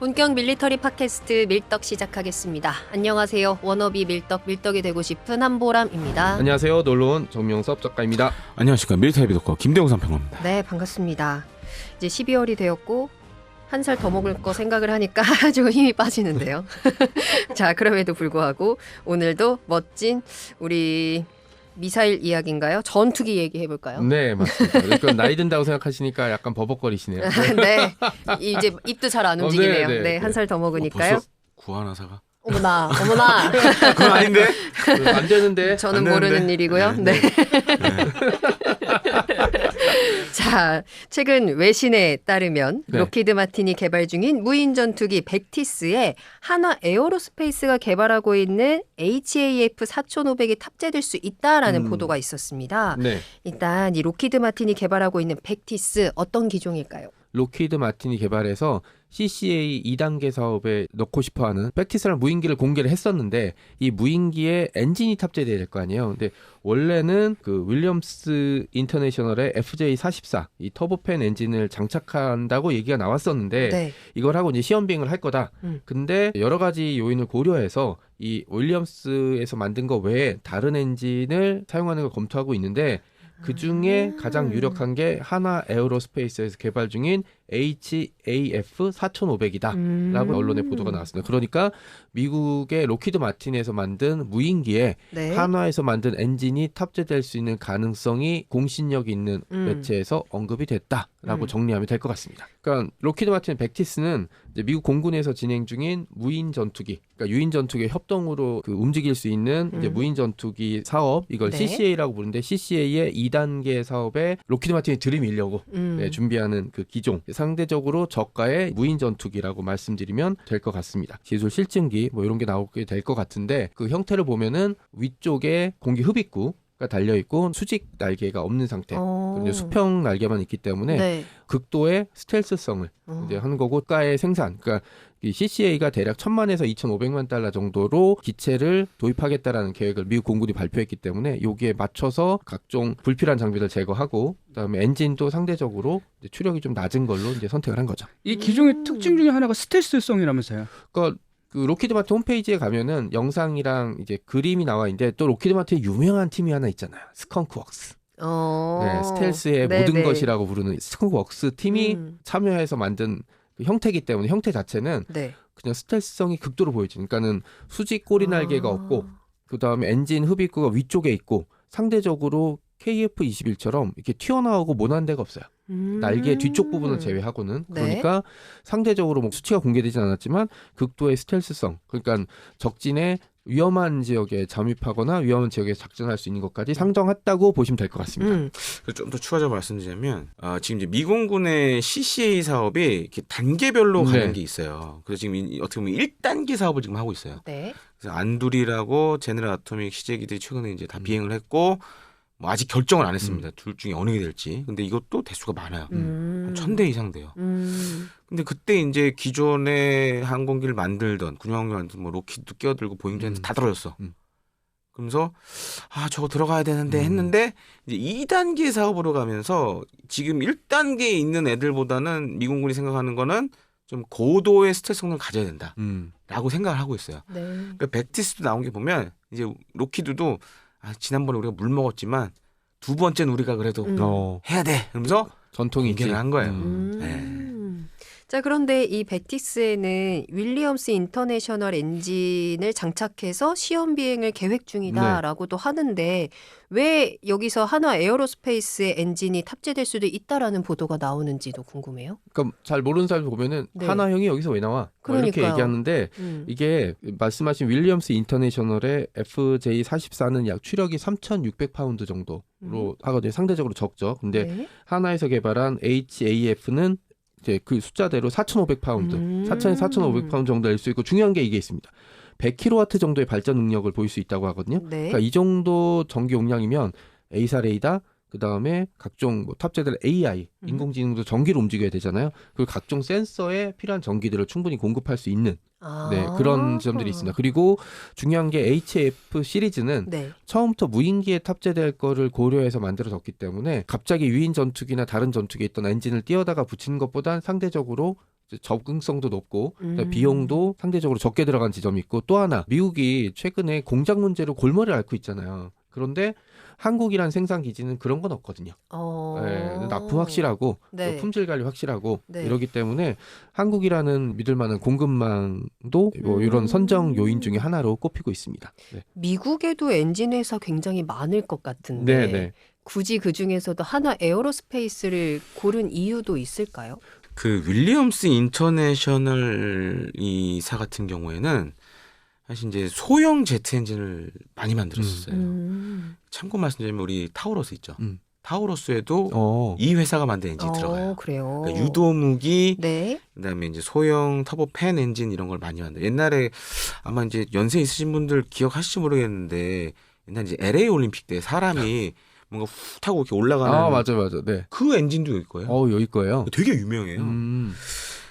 본격 밀리터리 팟캐스트 밀떡 시작하겠습니다. 안녕하세요. 워너비 밀떡 밀떡이 되고 싶은 한보람입니다. 안녕하세요. 놀러온 정명섭 작가입니다. 안녕하십니까 밀타이 비독커 김대웅 평론입니다. 네, 반갑습니다. 이제 12월이 되었고 한 살 더 먹을 거 생각을 하니까 아주 힘이 빠지는데요. 자, 그럼에도 불구하고 오늘도 멋진 우리 미사일 이야기인가요? 전투기 얘기해 볼까요? 네, 맞습니다. 그러니까 나이 든다고 생각하시니까 약간 버벅거리시네요. 네. 이제 입도 잘안 어, 움직이네요. 네, 네, 네. 한 살더 어, 먹으니까요. 벌써 구하나사가? 어머나, 어머나. 그건 아닌데. 그안 되는데. 저는 안 되는데. 모르는 일이고요. 네. 네. 자, 최근 외신에 따르면 네. 로키드 마틴이 개발 중인 무인 전투기 백티스에 한화 에어로스페이스가 개발하고 있는 HAF 4500이 탑재될 수 있다라는 음. 보도가 있었습니다. 네. 일단 이 로키드 마틴이 개발하고 있는 백티스 어떤 기종일까요? 로키드 마틴이 개발해서 CCA 2단계 사업에 넣고 싶어 하는 백티스라는 무인기를 공개를 했었는데 이 무인기에 엔진이 탑재돼야 될 거 아니에요. 근데 원래는 그 윌리엄스 인터내셔널의 FJ44 이 터보팬 엔진을 장착한다고 얘기가 나왔었는데 네. 이걸 하고 이제 시험 비행을 할 거다. 음. 근데 여러 가지 요인을 고려해서 이 윌리엄스에서 만든 거 외에 다른 엔진을 사용하는 걸 검토하고 있는데 그 중에 아. 가장 유력한 게 하나 에어로스페이스에서 개발 중인 HAF 4500이다. 음. 라고 언론에 보도가 나왔습니다. 그러니까 미국의 로키드 마틴에서 만든 무인기에 네. 한화에서 만든 엔진이 탑재될 수 있는 가능성이 공신력 있는 음. 매체에서 언급이 됐다라고 음. 정리하면 될 것 같습니다. 그러니까 로키드 마틴 백티스는 미국 공군에서 진행 중인 무인 전투기, 그러니까 유인 전투기 협동으로 그 움직일 수 있는 음. 무인 전투기 사업 이걸 네. CCA라고 부르는데 CCA의 2단계 사업에 로키드 마틴이 들이밀려고 음. 네, 준비하는 그 기종 상대적으로 저가의 무인 전투기라고 말씀드리면 될 것 같습니다. 기술 실증기 뭐 이런 게 나오게 될 것 같은데 그 형태를 보면은 위쪽에 공기 흡입구 가 달려 있고 수직 날개가 없는 상태. 어. 수평 날개만 있기 때문에 네. 극도의 스텔스성을 어. 이제 하는 거고 가의 생산 그러니까 이 CCA가 대략 1000만에서 2,500만 달러 정도로 기체를 도입하겠다라는 계획을 미국 공군이 발표했기 때문에 여기에 맞춰서 각종 불필요한 장비를 제거하고 그다음에 엔진도 상대적으로 이제 추력이 좀 낮은 걸로 이제 선택을 한 거죠. 이 기종의 음. 특징 중에 하나가 스텔스성이라면서요. 그러니까 그 로키드 마틴 홈페이지에 가면은 영상이랑 이제 그림이 나와 있는데 또 로키드 마틴 유명한 팀이 하나 있잖아요. 스컹크웍스. 어. 네, 스텔스의 네, 모든 네. 것이라고 부르는 스컹크웍스 팀이 음. 참여해서 만든 그 형태이기 때문에 형태 자체는 네. 그냥 스텔스성이 극도로 보이죠. 그러니까는 수직 꼬리 날개가 아. 없고 그 다음에 엔진 흡입구가 위쪽에 있고 상대적으로 KF-21처럼 이렇게 튀어나오고 모난 데가 없어요. 음. 날개 뒤쪽 부분을 제외하고는 네. 그러니까 상대적으로 뭐 수치가 공개되진 않았지만 극도의 스텔스성 그러니까 적진의 위험한 지역에 잠입하거나 위험한 지역에 작전할 수 있는 것까지 상정했다고 보시면 될 것 같습니다. 음. 좀더 추가적으로 말씀드리자면 아, 지금 이제 미공군의 CCA 사업이 이렇게 단계별로 네. 가는 게 있어요. 그래서 지금 이- 어떻게 보면 1단계 사업을 지금 하고 있어요. 네. 그래서 안두리라고 제네럴 아토믹 시제기들이 최근에 이제 다 음. 비행을 했고 뭐 아직 결정을 안 했습니다. 둘 중에 어느 게 될지. 근데 이것도 대수가 많아요. 음. 한천대 이상 돼요. 음. 근데 그때 이제 기존의 항공기를 만들던 군용항공기 만들던 뭐 로키도 끼어들고 보잉전트 음. 다 떨어졌어. 음. 그러면서 아 저거 들어가야 되는데 음. 했는데 이제 2단계 사업으로 가면서 지금 1단계에 있는 애들보다는 미군군이 생각하는 거는 좀 고도의 스트레스 성능을 가져야 된다라고 음. 생각을 하고 있어요. 네. 그러니까 백티스도 나온 게 보면 이제 로키드도 아, 지난번에 우리가 물 먹었지만 두 번째는 우리가 그래도 음. 어, 해야 돼. 그러면서 전통이 공개를 한 거예요. 음. 음. 자, 그런데 이 베티스에는 윌리엄스 인터내셔널 엔진을 장착해서 시험 비행을 계획 중이다라고도 하는데 왜 여기서 한화 에어로스페이스의 엔진이 탑재될 수도 있다라는 보도가 나오는지도 궁금해요. 그러니까 잘 모르는 사람 보면은 네. 하나형이 여기서 왜 나와? 뭐 이렇게. 얘기하는데 음. 이게 말씀하신 윌리엄스 인터내셔널의 FJ44는 약 추력이 3,600파운드 정도로 음. 하거든요. 상대적으로 적죠. 근데 네. 하나에서 개발한 HAF는 이제 그 숫자대로 4,500파운드, 음. 4,000에서 4,500파운드 정도 낼 수 있고 중요한 게 이게 있습니다. 100kW 정도의 발전 능력을 보일 수 있다고 하거든요. 네. 그러니까 이 정도 전기 용량이면 A사 레이더 그 다음에 각종 뭐 탑재될 AI 음. 인공지능도 전기로 움직여야 되잖아요. 그리고 각종 센서에 필요한 전기들을 충분히 공급할 수 있는 아. 네, 그런 지점들이 있습니다. 그리고 중요한 게 HF 시리즈는 네. 처음부터 무인기에 탑재될 거를 고려해서 만들어졌기 때문에 갑자기 유인 전투기나 다른 전투기에 있던 엔진을 띄어다가 붙이는 것보단 상대적으로 접근성도 높고 음. 비용도 상대적으로 적게 들어간 지점이 있고 또 하나 미국이 최근에 공장 문제로 골머리를 앓고 있잖아요. 그런데 한국이란 생산 기지는 그런 건 없거든요. 어. 네, 납품 확실하고 네. 품질 관리 확실하고 네. 이러기 때문에 한국이라는 믿을 만한 공급망도 뭐 음. 이런 선정 요인 중에 하나로 꼽히고 있습니다. 네. 미국에도 엔진 회사 굉장히 많을 것 같은데 네, 네. 굳이 그 중에서도 하나 에어로스페이스를 고른 이유도 있을까요? 그 윌리엄스 인터내셔널 이사 같은 경우에는 사실 이제 소형 제트 엔진을 많이 만들었었어요. 음. 참고 말씀드리면 우리 타우러스 있죠. 음. 타우러스에도 어. 이 회사가 만든 엔진이 어, 들어가요. 그래요. 그러니까 유도무기, 네. 그다음에 이제 소형 터보 팬 엔진 이런 걸 많이 만들. 옛날에 아마 이제 연세 있으신 분들 기억하실지 모르겠는데 옛날 이제 LA 올림픽 때 사람이 뭔가 훅 타고 이렇게 올라가는 아 맞아 맞아. 네. 그 엔진도 여기 거예요. 어 여기 거예요. 되게 유명해요. 음.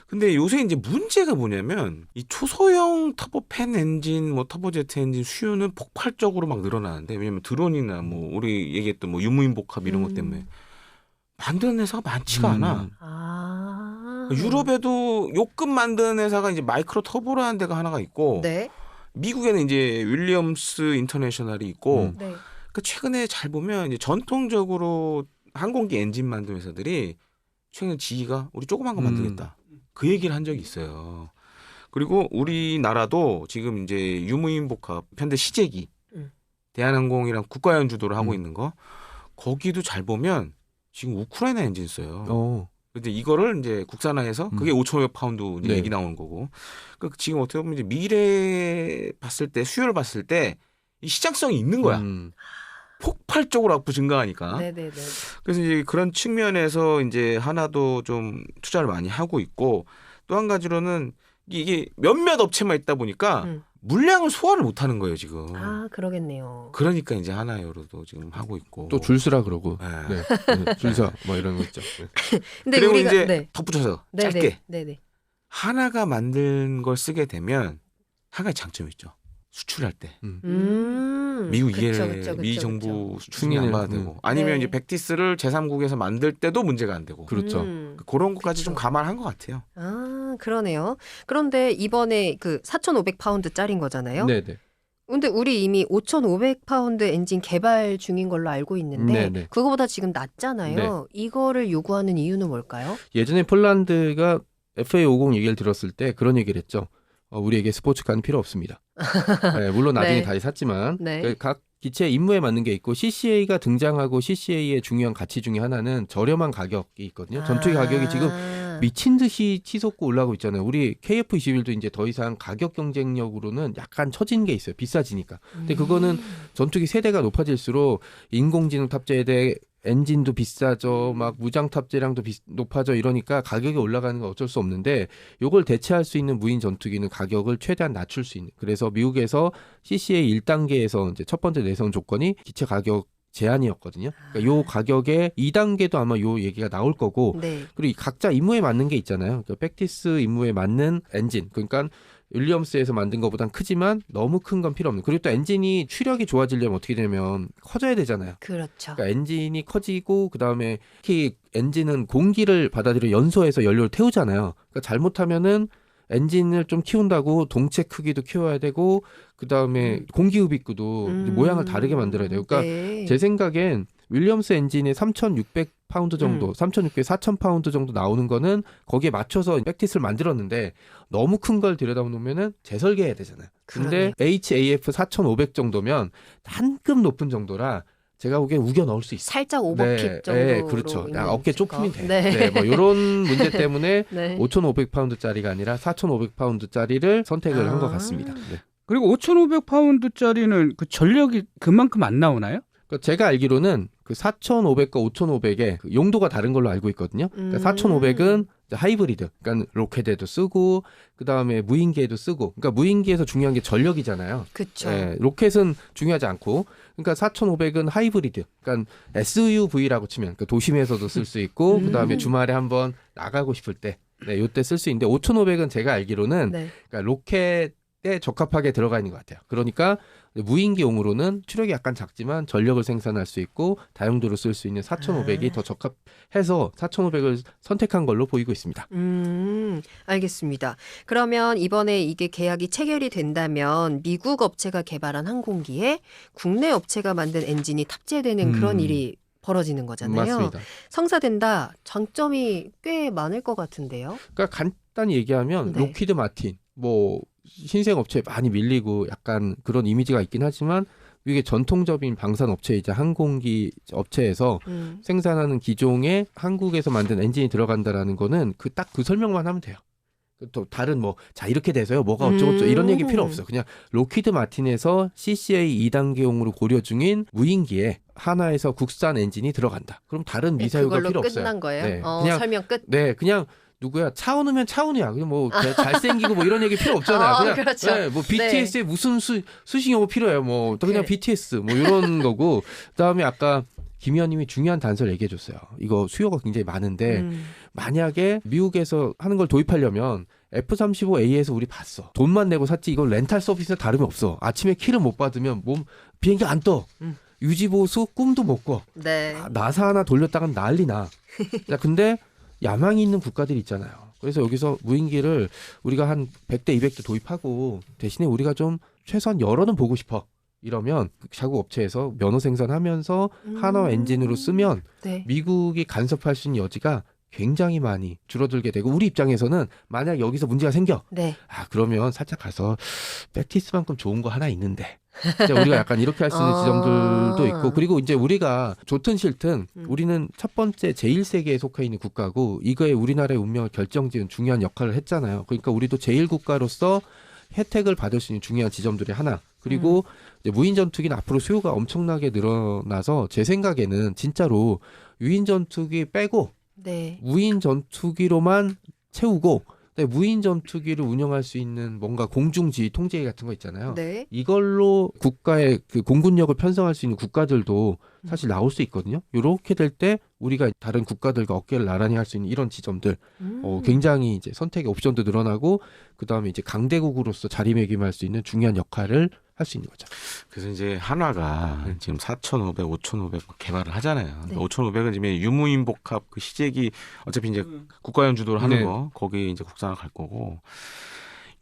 근데 요새 이제 문제가 뭐냐면 이 초소형 터보 팬 엔진, 뭐 터보 제트 엔진 수요는 폭발적으로 막 늘어나는데 왜냐면 드론이나 뭐 우리 얘기했던 뭐 유무인 복합 이런 것 음. 때문에 만드는 회사가 많지가 음. 않아. 아. 유럽에도 요급 만드는 회사가 이제 마이크로 터보라는 데가 하나가 있고 네. 미국에는 이제 윌리엄스 인터내셔널이 있고 음. 네. 그 최근에 잘 보면 이제 전통적으로 항공기 엔진 만드는 회사들이 최근에 지희가 우리 조그만 거 음. 만들겠다 그 얘기를 한 적이 있어요. 그리고 우리나라도 지금 이제 유무인 복합 현대 시제기 음. 대한항공이랑 국가연 주도를 하고 음. 있는 거 거기도 잘 보면 지금 우크라이나 엔진 써요. 어. 근데 이거를 이제 국산화해서 그게 5,500 파운드 이제 네. 얘기 나오는 거고. 그 지금 어떻게 보면 이제 미래 봤을 때 수요를 봤을 때 이 시장성이 있는 거야. 음. 폭발적으로 앞으로 증가하니까. 네네네. 그래서 이제 그런 측면에서 이제 하나도 좀 투자를 많이 하고 있고 또 한 가지로는 이게 몇몇 업체만 있다 보니까 음. 물량을 소화를 못 하는 거예요, 지금. 아 그러겠네요. 그러니까 이제 하나요로도 지금 하고 있고. 또 줄수라 그러고. 네. 네. 네. 줄서 뭐 이런 거 있죠. 네. 근데 그리고 우리가 이제 네. 덧붙여서 네네. 짧게 네네. 하나가 만든 걸 쓰게 되면 한 가지 장점이 있죠. 수출할 때 음. 음. 미국 그쵸, 이해 그쵸, 그쵸, 미. 정부 수출이 안 음. 되고 아니면 네. 이제 백티스를 제3국에서 만들 때도 문제가 안 되고 그렇죠. 음. 그런 것까지 좀 그쵸. 감안한 것 같아요. 아 그러네요. 그런데 이번에 그 4,500파운드 짜린 거잖아요. 네, 네. 근데 우리 이미 5,500파운드 엔진 개발 중인 걸로 알고 있는데 네네. 그거보다 지금 낮잖아요. 이거를 요구하는 이유는 뭘까요? 예전에 폴란드가 FA50 얘기를 들었을 때 그런 얘기를 했죠. 어, 우리에게 스포츠카는 필요 없습니다. 네, 물론 나중에 네. 다시 샀지만 네. 그각 기체 임무에 맞는 게 있고 CCA가 등장하고 CCA의 중요한 가치 중에 하나는 저렴한 가격이 있거든요. 전투기 가격이 지금 아. 미친 듯이 치솟고 올라가고 있잖아요. 우리 KF21도 이제 더 이상 가격 경쟁력으로는 약간 처진 게 있어요. 비싸지니까. 근데 그거는 음. 전투기 세대가 높아질수록 인공지능 탑재돼 엔진도 비싸져 막 무장 탑재량도 비- 높아져 이러니까 가격이 올라가는 건 어쩔 수 없는데 요걸 대체할 수 있는 무인 전투기는 가격을 최대한 낮출 수 있는 그래서 미국에서 CCA 1단계에서 이제 첫 번째 내세운 조건이 기체 가격 제한이었거든요. 그러니까 요 가격에 2단계도 아마 요 얘기가 나올 거고 네. 그리고 이 각자 임무에 맞는 게 있잖아요. 그러니까 백티스 임무에 맞는 엔진. 그러니까 윌리엄스에서 만든 것보단 크지만 너무 큰 건 필요 없는. 그리고 또 엔진이 추력이 좋아지려면 어떻게 되냐면 커져야 되잖아요. 그렇죠. 그러니까 엔진이 커지고 그다음에 특히 엔진은 공기를 받아들여 연소해서 연료를 태우잖아요. 그러니까 잘못하면은 엔진을 좀 키운다고 동체 크기도 키워야 되고 그다음에 음. 공기 흡입구도 이제 음. 모양을 다르게 만들어야 돼요. 그러니까 네. 제 생각엔 윌리엄스 엔진이 3,600 파운드 정도, 음. 3,600, 4,000 파운드 정도 나오는 거는 거기에 맞춰서 백티스를 만들었는데 너무 큰 걸 들여다보면은 재설계해야 되잖아요. 근데 HAF 4,500 정도면 한 급 높은 정도라 제가 보기엔 우겨 넣을 수 있어요. 살짝 오버핏 정도로 네, 그렇죠. 있는 야, 어깨 수가. 좁히면 돼. 네. 네. 뭐 이런 문제 때문에 네. 5,500파운드짜리가 아니라 4,500파운드짜리를 선택을 한것 아. 같습니다. 네. 그리고 5,500파운드짜리는 그 전력이 그만큼 안 나오나요? 그러니까 제가 알기로는 그 4,500과 5,500의 그 용도가 다른 걸로 알고 있거든요. 그러니까 음. 4,500은 하이브리드, 그러니까 로켓에도 쓰고 그 다음에 무인기에도 쓰고, 그러니까 무인기에서 중요한 게 전력이잖아요. 그쵸. 예, 로켓은 중요하지 않고, 그러니까 4,500은 하이브리드, 그러니까 SUV라고 치면 그 도심에서도 쓸 수 있고, 음. 그 다음에 주말에 한번 나가고 싶을 때, 네, 요때 쓸 수 있는데 5,500은 제가 알기로는 네. 그러니까 로켓에 적합하게 들어가 있는 것 같아요. 그러니까 무인기용으로는 추력이 약간 작지만 전력을 생산할 수 있고 다용도로 쓸 수 있는 4,500이 아. 더 적합해서 4,500을 선택한 걸로 보이고 있습니다. 음, 알겠습니다. 그러면 이번에 이게 계약이 체결이 된다면 미국 업체가 개발한 항공기에 국내 업체가 만든 엔진이 탑재되는 그런 음. 일이 벌어지는 거잖아요. 맞습니다. 성사된다. 장점이 꽤 많을 것 같은데요. 그러니까 간단히 얘기하면 네. 로키드 마틴 뭐 신생 업체에 많이 밀리고 약간 그런 이미지가 있긴 하지만 이게 전통적인 방산 업체이자 항공기 업체에서 음. 생산하는 기종에 한국에서 만든 엔진이 들어간다라는 거는 그 딱그 설명만 하면 돼요. 그또 다른 뭐 자 이렇게 돼서요 뭐가 어쩌고저쩌고 이런 얘기 필요 음. 없어. 그냥 로키드 마틴에서 CCA 2단계용으로 고려 중인 무인기에 하나에서 국산 엔진이 들어간다. 그럼 다른 네, 그걸로 필요 끝난 없어요. 거예요. 네, 어, 그냥 설명 끝. 네, 그냥 누구야 차은우면 차은우야. 그냥 뭐 개- 잘생기고 뭐 이런 얘기 필요 없잖아요. 어, 그냥 그렇죠. 네, 뭐 BTS에 무슨 수 수식 용어 필요해요. 뭐 또 그냥 그래. BTS 뭐 이런 거고 그다음에 아까 김 의원님이 중요한 단서를 얘기해 줬어요. 이거 수요가 굉장히 많은데 음. 만약에 미국에서 하는 걸 도입하려면 F-35A에서 우리 봤어. 돈만 내고 샀지 이건 렌탈 서비스는 다름이 없어. 아침에 키를 못 받으면 몸 비행기 안 떠. 음. 유지보수 꿈도 못 꿔. 네. 아, 나사 하나 돌렸다간 난리 나. 야, 근데 야망이 있는 국가들이 있잖아요. 그래서 여기서 무인기를 우리가 한 100대 200대 도입하고 대신에 우리가 좀 최소한 열어는 보고 싶어. 이러면 그 자국 업체에서 면허 생산하면서 음. 엔진으로 쓰면 네. 미국이 간섭할 수 있는 여지가 굉장히 많이 줄어들게 되고 우리 입장에서는 만약 여기서 문제가 생겨 네. 아 그러면 살짝 가서 백티스만큼 좋은 거 하나 있는데 우리가 약간 이렇게 할 수 있는 아. 지점들도 있고 그리고 이제 우리가 좋든 싫든 음. 우리는 첫 번째 제1세계에 속해 있는 국가고 이거에 우리나라의 운명을 결정지은 중요한 역할을 했잖아요. 그러니까 우리도 제1국가로서 혜택을 받을 수 있는 중요한 지점들이 하나. 그리고 이제 무인 전투기는 앞으로 수요가 엄청나게 늘어나서 제 생각에는 진짜로 유인 전투기 빼고 네. 무인 전투기로만 채우고 무인 전투기를 운영할 수 있는 뭔가 공중지휘 통제기 같은 거 있잖아요. 네. 이걸로 국가의 그 공군력을 편성할 수 있는 국가들도 사실 나올 수 있거든요. 이렇게 될 때 우리가 다른 국가들과 어깨를 나란히 할 수 있는 이런 지점들 음. 어, 굉장히 이제 선택의 옵션도 늘어나고 그 다음에 이제 강대국으로서 자리매김할 수 있는 중요한 역할을 할 수 있는 거죠. 그래서 이제 한화가 지금 4,500, 5,500 개발을 하잖아요. 네. 5,500은 지금 유무인 복합 그 시제기 어차피 이제 국가연 주도를 하는 네. 거 거기 이제 국산화 갈 거고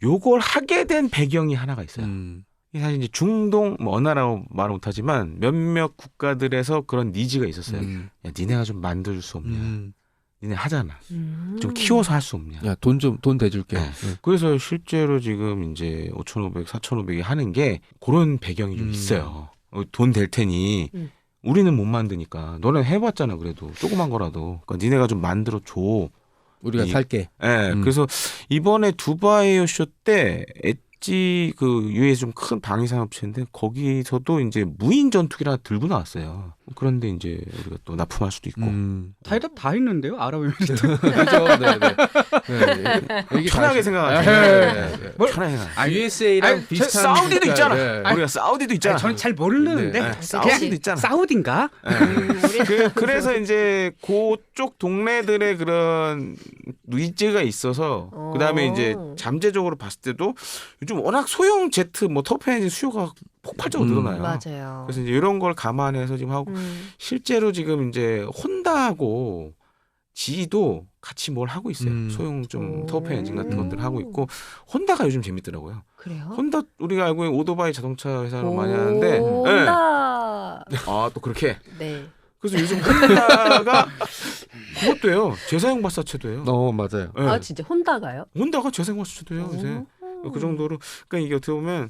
요걸 하게 된 배경이 하나가 있어요. 음. 이게 사실 이제 중동 뭐 어느 나라고 말을 못하지만 몇몇 국가들에서 그런 니즈가 있었어요. 음. 야 니네가 좀 만들어줄 수 없냐? 음. 니네 하잖아. 음. 좀 키워서 할 수 없냐? 야, 돈 좀, 돈 대줄게. 네. 그래서 실제로 지금 이제 5,500, 4,500이 하는 게 그런 배경이 좀 음. 있어요. 돈될 테니 음. 우리는 못 만드니까 너는 해봤잖아 그래도 조그만 거라도 그러니까 니네가 좀 만들어 줘. 우리가 이- 살게. 예. 음. 그래서 이번에 두바이 쇼때 엣지 그 유에서 좀 큰 방위산업체인데 거기서도 이제 무인 전투기를 하나 들고 나왔어요. 그런데 이제 우리가 또 납품할 수도 있고. 음. 타이답 다 있는데요. 아랍에미리트. 그죠? 네, 네. 네. 얘기 다 편하게 하시- 생각하세요. 네, 네, 네. 뭘 편하게 생각. 아, USA랑 아니, 저 비슷한 사우디도 국가- 있잖아. 네. 우리가 사우디도 있잖아. 아니, 저는 잘 모르는데 네. 네, 사우디도 있잖아. 사우디인가? 음, 우리 그, 그래서 이제 그쪽 동네들의 그런 니즈가 있어서 어. 그다음에 이제 잠재적으로 봤을 때도 요즘 워낙 소형 제트 뭐 터프 엔진 수요가 폭발적으로 음. 늘어나요. 맞아요. 그래서 이제 이런 걸 감안해서 지금 하고 음. 실제로 지금 이제 혼다하고 지도 같이 뭘 하고 있어요. 음. 소형 좀 오. 터프 엔진 같은 것들 하고 있고 혼다가 요즘 재밌더라고요. 그래요? 혼다 우리가 알고 있는 오토바이 자동차 회사로 많이 오, 하는데 예. 온다. 아또 그렇게 네. 그래서 요즘 혼다가 그것도 해요. 재사용 발사체도 해요. 어, 맞아요. 예. 아 진짜 혼다가요? 혼다가 재사용 발사체도 해요. 요새 오. 그 정도로 그러니까 이게 어떻게 보면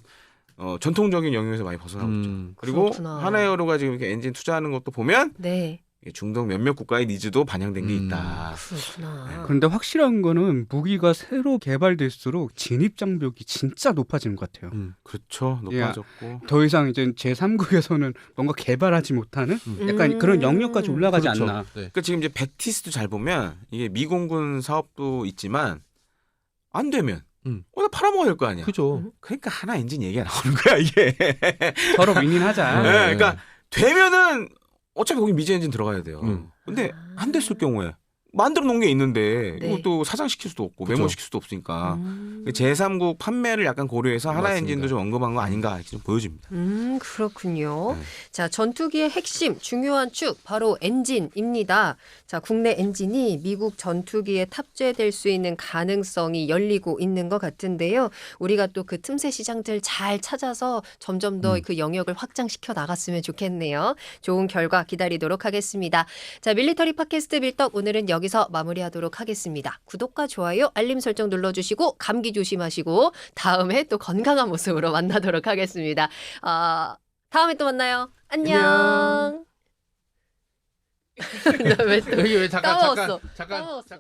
어, 전통적인 영역에서 많이 벗어나고 있죠. 음. 그리고. 하나에어로가 지금 이렇게 엔진 투자하는 것도 보면 네. 중동 몇몇 국가의 니즈도 반영된 게 음. 있다. 그렇구나. 그런데 확실한 거는 무기가 새로 개발될수록 진입 장벽이 진짜 높아지는 것 같아요. 음. 그렇죠. 높아졌고. 더 이상 이제 제 3국에서는 뭔가 개발하지 못하는 약간 음. 그런 영역까지 올라가지 그렇죠. 않나. 네. 그러니까 지금 이제 베티스도 잘 보면 이게 미공군 사업도 있지만 안 되면 음. 어, 나 팔아먹어야 될 거 아니야. 그죠. 음. 그러니까 하나 엔진 얘기가 나오는 거야 이게. 서로 윈윈하자. 네, 네. 그러니까 되면은 어차피 거기 미제 엔진 들어가야 돼요. 음. 근데 아. 안 됐을 경우에 만들어 놓은 게 있는데 네. 이것도 사장시킬 수도 없고 그죠. 메모시킬 수도 없으니까 음. 제3국 판매를 약간 고려해서 하나 맞습니다. 엔진도 좀 언급한 거 아닌가 이렇게 좀 보여집니다. 음, 그렇군요. 네. 자, 전투기의 핵심, 중요한 축, 바로 엔진입니다. 자, 국내 엔진이 미국 전투기에 탑재될 수 있는 가능성이 열리고 있는 것 같은데요. 우리가 또 그 틈새 시장들 잘 찾아서 점점 더 음. 그 영역을 확장시켜 나갔으면 좋겠네요. 좋은 결과 기다리도록 하겠습니다. 자, 밀리터리 팟캐스트 밀떡 오늘은 여기 서 마무리하도록 하겠습니다. 구독과 좋아요, 알림 설정 눌러주시고 감기 조심하시고 다음에 또 건강한 모습으로 만나도록 하겠습니다. 아, 다음에 또 만나요. 안녕. 나왜 또? 여기 왜 잠깐 까먹었어. 잠깐 잠깐 까먹었어. 잠깐